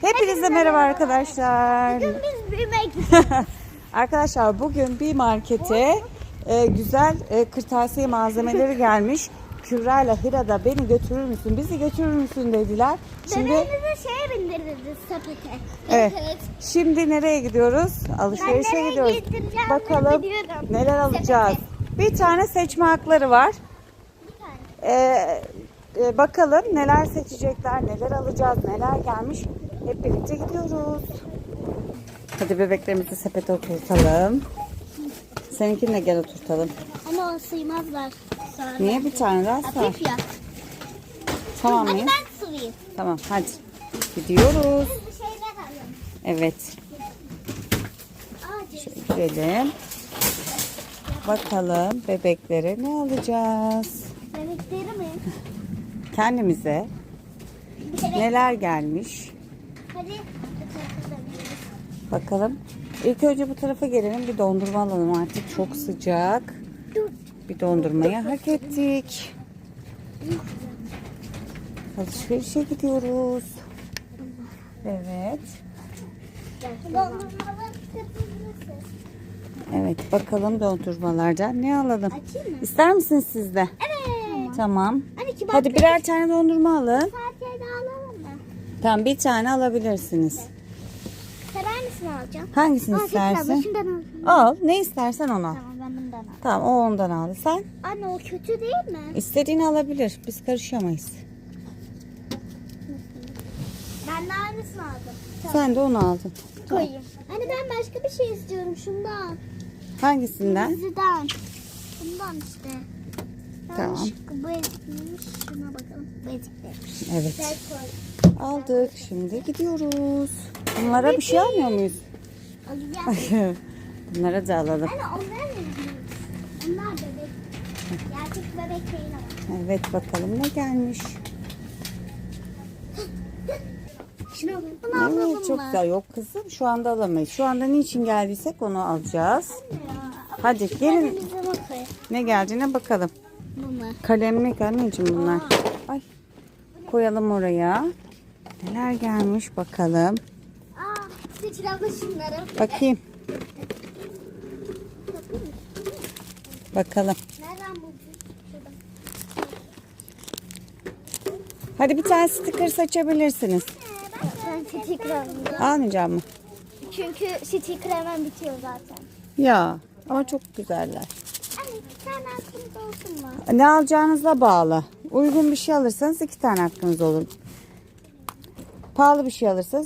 Hepinize merhaba arkadaşlar. Bugün biz istiyoruz. Arkadaşlar bugün bir markete e, güzel e, kırtasiye malzemeleri gelmiş. Kübra ile Hira da beni götürür müsün, bizi götürür müsün dediler. Şimdi Bebeğimizi şeye bindiririz sepete. evet. Şimdi nereye gidiyoruz? Alışverişe nereye gidiyoruz. getireceğimi Bakalım biliyorum. neler alacağız. Bir tane seçme hakları var. Ee, e, bakalım neler seçecekler, neler alacağız, neler gelmiş. Hep birlikte gidiyoruz. Hadi bebeklerimizi sepete oturtalım. Seninkini de gel oturtalım. Ama o sığmazlar. Sonra. Niye bir tane daha sar? Hafif ya. Tamam Hadi mıyız? ben sıvayım. Tamam hadi. Gidiyoruz. Şeyler alıyorum. Evet. Acil. Gidelim. Bakalım bebeklere ne alacağız? Bebekleri mi? Kendimize Bebek. neler gelmiş? Hadi. Bakalım. İlk önce bu tarafa gelelim. Bir dondurma alalım artık. Çok sıcak. Bir dondurmayı hak ettik. Alışverişe gidiyoruz. Evet. Evet bakalım dondurmalardan ne alalım? İster misiniz siz de? Evet. Tamam. Hadi birer tane dondurma alın. Saatleri de alalım mı? Tamam bir tane alabilirsiniz. Sen hangisini alacaksın? Hangisini Aa, istersin? şundan al. Al. Ne istersen onu al. Tamam ben bundan al. Tamam o ondan al. Sen Anne o kötü değil mi? istediğini alabilir. Biz karışamayız. Ben de aynısını aldım. Sen de onu aldın. Koyayım. Anne ben başka bir şey istiyorum şundan. Hangisinden? Diziden. Bundan işte. Tamam. Yanlışlıkla Bu ezikmiş. Şuna bakalım. Bu ezikmiş. Evet. Aldık. Şimdi gidiyoruz. Bunlara bir şey almıyor muyuz? Bunlara da alalım. Anne onlar ne biliyorsun? Onlar bebek. Gerçek bebek değil ama. Evet bakalım ne gelmiş. Şuna. Bunu alalım çok güzel. Yok kızım şu anda alamayız. Şu anda niçin geldiysek onu alacağız. Hadi gelin ne geldiğine bakalım. Kalemlik anneciğim bunlar. Ay. Koyalım oraya. Neler gelmiş bakalım. Aa, şunları. Bakayım. Bakalım. Hadi bir tane sticker seçebilirsiniz. Ben sticker. Almayacağım mı? Çünkü sticker hemen bitiyor zaten. Ya ama çok güzeller. Anne tane aklımda Ne alacağınıza bağlı. Uygun bir şey alırsanız iki tane hakkınız olur. Pahalı bir şey alırsanız